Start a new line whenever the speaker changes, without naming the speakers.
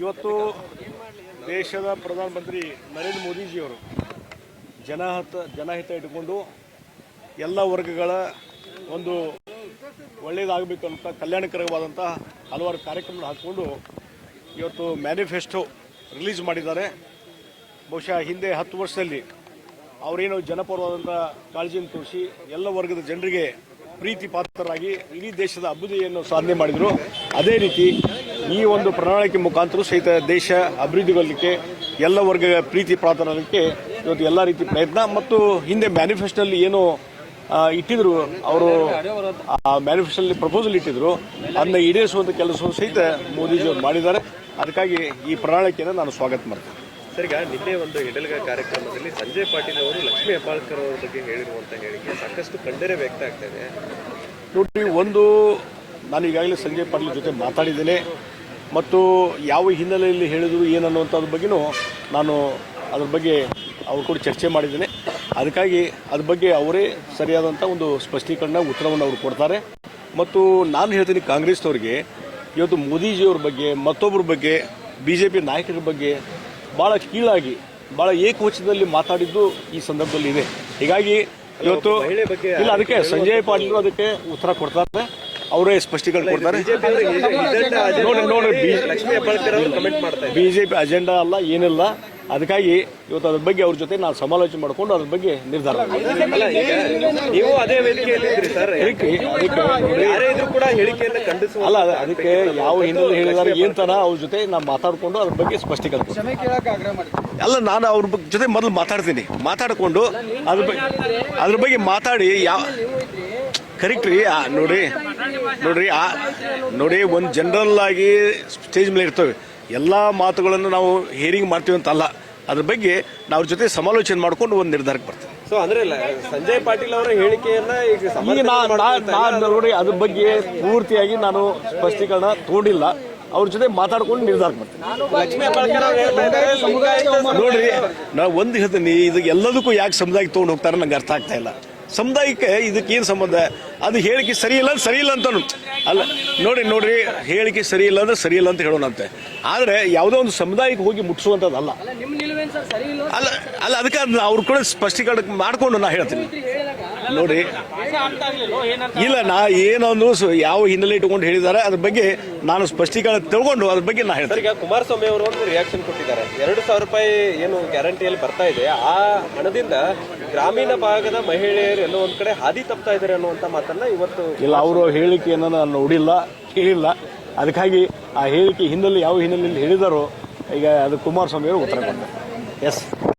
ಇವತ್ತು ದೇಶದ ಪ್ರಧಾನಮಂತ್ರಿ ನರೇಂದ್ರ ಮೋದಿಜಿಯವರು ಜನಹಿತ ಜನಹಿತ ಇಟ್ಟುಕೊಂಡು ಎಲ್ಲ ವರ್ಗಗಳ ಒಂದು ಒಳ್ಳೆಯದಾಗಬೇಕಂತ ಕಲ್ಯಾಣಕರವಾದಂಥ ಹಲವಾರು ಕಾರ್ಯಕ್ರಮಗಳು ಹಾಕ್ಕೊಂಡು ಇವತ್ತು ಮ್ಯಾನಿಫೆಸ್ಟೋ ರಿಲೀಸ್ ಮಾಡಿದ್ದಾರೆ. ಬಹುಶಃ ಹಿಂದೆ ಹತ್ತು ವರ್ಷದಲ್ಲಿ ಅವರೇನು ಜನಪರವಾದಂಥ ಕಾಳಜಿಯನ್ನು ತೋರಿಸಿ ಎಲ್ಲ ವರ್ಗದ ಜನರಿಗೆ ಪ್ರೀತಿ ಪಾತ್ರರಾಗಿ ಇಡೀ ದೇಶದ ಅಭಿವೃದ್ಧಿಯನ್ನು ಸಾಧನೆ ಮಾಡಿದರು. ಅದೇ ರೀತಿ ಈ ಒಂದು ಪ್ರಣಾಳಿಕೆ ಮುಖಾಂತರ ಸಹಿತ ದೇಶ ಅಭಿವೃದ್ಧಿಗೊಳ್ಳಲಿಕ್ಕೆ ಎಲ್ಲ ವರ್ಗದ ಪ್ರೀತಿ ಪಾತ್ರರಾಗಲಿಕ್ಕೆ ಇವತ್ತು ಎಲ್ಲ ರೀತಿ ಪ್ರಯತ್ನ ಮತ್ತು ಹಿಂದೆ ಮ್ಯಾನಿಫೆಸ್ಟೋಲ್ಲಿ ಏನು ಇಟ್ಟಿದ್ರು, ಅವರು ಆ ಮ್ಯಾನಿಫೆಸ್ಟೋಲ್ಲಿ ಪ್ರಪೋಸಲ್ ಇಟ್ಟಿದ್ರು, ಅದನ್ನ ಈಡೇರಿಸುವಂಥ ಕೆಲಸವನ್ನು ಸಹಿತ ಮೋದಿಜಿಯವರು ಮಾಡಿದ್ದಾರೆ. ಅದಕ್ಕಾಗಿ ಈ ಪ್ರಣಾಳಿಕೆಯನ್ನು ನಾನು ಸ್ವಾಗತ ಮಾಡ್ತೇನೆ.
ಸರ್, ಈಗ ನಿನ್ನೆ ಒಂದು ಹೆಡಲ್ಗ ಕಾರ್ಯಕ್ರಮದಲ್ಲಿ ಸಂಜಯ್ ಪಾಟೀಲ್ ಅವರು ಲಕ್ಷ್ಮಿ ಹೆಬ್ಬಾಳ್ಕರ್ ಅವರ ಬಗ್ಗೆ ಹೇಳಿರುವಂತ ಹೇಳಿಕೆ ಸಾಕಷ್ಟು ಕಂಡರೆ ವ್ಯಕ್ತ ಆಗ್ತಾ ಇದೆ.
ನೋಡಿ, ಒಂದು ನಾನು ಈಗಾಗಲೇ ಸಂಜಯ್ ಪಾಟೀಲ್ ಜೊತೆ ಮಾತಾಡಿದ್ದೇನೆ. ಮತ್ತು ಯಾವ ಹಿನ್ನೆಲೆಯಲ್ಲಿ ಹೇಳಿದರು, ಏನನ್ನುವಂಥದ್ರ ಬಗ್ಗೆನೂ ನಾನು ಅದ್ರ ಬಗ್ಗೆ ಅವ್ರ ಕೂಡ ಚರ್ಚೆ ಮಾಡಿದ್ದೇನೆ. ಅದಕ್ಕಾಗಿ ಅದ್ರ ಬಗ್ಗೆ ಅವರೇ ಸರಿಯಾದಂಥ ಒಂದು ಸ್ಪಷ್ಟೀಕರಣ, ಉತ್ತರವನ್ನು ಅವರು ಕೊಡ್ತಾರೆ. ಮತ್ತು ನಾನು ಹೇಳ್ತೀನಿ ಕಾಂಗ್ರೆಸ್ನವ್ರಿಗೆ, ಇವತ್ತು ಮೋದಿಜಿಯವ್ರ ಬಗ್ಗೆ ಮತ್ತೊಬ್ಬರ ಬಗ್ಗೆ ಬಿ ಜೆ ಪಿ ನಾಯಕರ ಬಗ್ಗೆ ಭಾಳ ಕೀಳಾಗಿ ಭಾಳ ಏಕವಚನದಲ್ಲಿ ಮಾತಾಡಿದ್ದು ಈ ಸಂದರ್ಭದಲ್ಲಿ ಇದೆ. ಹೀಗಾಗಿ ಇವತ್ತು ಇಲ್ಲ ಅದಕ್ಕೆ ಸಂಜಯ್ ಪಾಟೀಲ್ ಅದಕ್ಕೆ ಉತ್ತರ ಕೊಡ್ತಾರೆ. ಅವರೇ ಸ್ಪಷ್ಟೀಕರಣ ಕೊಡ್ತಾರೆ. ನೋಡಿ ನೋಡಿ ಬಿಜೆಪಿ ಅಜೆಂಡಾ ಅಲ್ಲ ಏನಿಲ್ಲ. ಅದಕ್ಕಾಗಿ ಇವತ್ತು ಅದ್ರ ಬಗ್ಗೆ ಅವ್ರ ಜೊತೆ ನಾನು ಸಮಾಲೋಚನೆ ಮಾಡಿಕೊಂಡು ಅದ್ರ ಬಗ್ಗೆ ನಿರ್ಧಾರ
ನೀವು ಅದೇ ವೇದಿಕೆಯಲ್ಲಿ ಸರ್.
ಅದಕ್ಕೆ ಅಲ್ಲ ಅದಕ್ಕೆ ಯಾವ ಹಿಂದೂ ಹೇಳಿದಾರೆ ಏನ್ ತರ ಅವ್ರ ಜೊತೆ ನಾನು ಮಾತಾಡ್ಕೊಂಡು ಅದ್ರ ಬಗ್ಗೆ ಸ್ಪಷ್ಟೀಕರಣ ಅಲ್ಲ ನಾನು ಅವ್ರ ಬಗ್ಗೆ ಜೊತೆ ಮೊದಲು ಮಾತಾಡ್ತೀನಿ. ಮಾತಾಡಿಕೊಂಡು ಅದ್ರ ಬಗ್ಗೆ ಅದ್ರ ಬಗ್ಗೆ ಮಾತಾಡಿ ಯಾವ ಕರೆಕ್ಟ್ ರೀ ಆ, ನೋಡ್ರಿ ನೋಡ್ರಿ ಆ ನೋಡಿ ಒಂದು ಜನರಲ್ ಆಗಿ ಸ್ಟೇಜ್ ಮೇಲೆ ಇರ್ತವೆ. ಎಲ್ಲ ಮಾತುಗಳನ್ನು ನಾವು ಹೇರಿಂಗ್ ಮಾಡ್ತೀವಿ ಅಂತ ಅಲ್ಲ ಅದ್ರ ಬಗ್ಗೆ ನಾವು ಅವ್ರ ಜೊತೆ ಸಮಾಲೋಚನೆ ಮಾಡ್ಕೊಂಡು ಒಂದು ನಿರ್ಧಾರಕ್ಕೆ ಬರ್ತೀವಿ.
ಸೊ ಅಂದ್ರೆ ಇಲ್ಲ, ಸಂಜಯ್ ಪಾಟೀಲ್ ಅವರ ಹೇಳಿಕೆಯನ್ನ ಈಗ
ನಾನು ನೋಡಿ ಅದ್ರ ಬಗ್ಗೆ ಪೂರ್ತಿಯಾಗಿ ನಾನು ಸ್ಪಷ್ಟೀಕರಣ ತೋಡಿಲ್ಲ. ಅವ್ರ ಜೊತೆ ಮಾತಾಡ್ಕೊಂಡು ನಿರ್ಧಾರ ಮಾಡ್ತೀನಿ ನೋಡ್ರಿ ನಾ ಒಂದು ಹೇಳ್ತೀನಿ ಇದು ಎಲ್ಲದಕ್ಕೂ ಯಾಕೆ ಸಮುದಾಯಕ್ಕೆ ತೊಗೊಂಡು ಹೋಗ್ತಾರೆ ನಂಗೆ ಅರ್ಥ ಆಗ್ತಾ ಇಲ್ಲ. ಸಮುದಾಯಕ್ಕೆ ಇದಕ್ಕೆ ಏನು ಸಂಬಂಧ? ಅದು ಹೇಳಿಕೆ ಸರಿ ಇಲ್ಲ ಅಂದ್ರೆ ಸರಿ ಇಲ್ಲ ಅಂತ ಅಲ್ಲ ನೋಡಿ ನೋಡ್ರಿ ಹೇಳಿಕೆ ಸರಿ ಇಲ್ಲ ಅಂದ್ರೆ ಸರಿ ಇಲ್ಲ ಅಂತ ಹೇಳೋಣಂತೆ. ಆದರೆ ಯಾವುದೋ ಒಂದು ಸಮುದಾಯಕ್ಕೆ ಹೋಗಿ ಮುಟ್ಟಿಸುವಂಥದ್ದಲ್ಲ. ಅಲ್ಲ ಅಲ್ಲ ಅದಕ್ಕೆ ಅವ್ರು ಕೂಡ ಸ್ಪಷ್ಟೀಕರಣ ಮಾಡ್ಕೊಂಡು ನಾ ಹೇಳ್ತೀನಿ. ನೋಡಿ. ಇಲ್ಲ ನಾ ಏನೊಂದು ಯಾವ ಹಿನ್ನೆಲೆ ಇಟ್ಕೊಂಡು ಹೇಳಿದ್ದಾರೆ ಅದ್ರ ಬಗ್ಗೆ ನಾನು ಸ್ಪಷ್ಟೀಕರಣ ತಿಳ್ಕೊಂಡು ಅದ್ರ ಬಗ್ಗೆ ನಾ ಹೇಳ್ತೀನಿ.
ಈಗ ಕುಮಾರಸ್ವಾಮಿ ಅವರು ಒಂದು ರಿಯಾಕ್ಷನ್ ಕೊಟ್ಟಿದ್ದಾರೆ. ಎರಡು ಸಾವಿರ ರೂಪಾಯಿ ಏನು ಗ್ಯಾರಂಟಿಯಲ್ಲಿ ಬರ್ತಾ ಇದೆ. ಆ ಹಣದಿಂದ ಗ್ರಾಮೀಣ ಭಾಗದ ಮಹಿಳೆಯರು ಎಲ್ಲೋ ಒಂದ್ ಕಡೆ ಹಾದಿ ತಪ್ತಾ ಇದ್ದಾರೆ ಅನ್ನುವಂತ ಮಾತನ್ನ ಇವತ್ತು
ಇಲ್ಲ ಅವರು ಹೇಳಿಕೆಯನ್ನು ನಾನು ನೋಡಿಲ್ಲ ಕೇಳಿಲ್ಲ. ಅದಕ್ಕಾಗಿ ಆ ಹೇಳಿಕೆ ಹಿನ್ನೆಲೆ ಯಾವ ಹಿನ್ನೆಲೆಯಲ್ಲಿ ಹೇಳಿದಾರೋ ಈಗ ಅದು ಕುಮಾರಸ್ವಾಮಿ ಅವರು ಉತ್ತರ ಕೊಡ್ತಾರೆ. ಎಸ್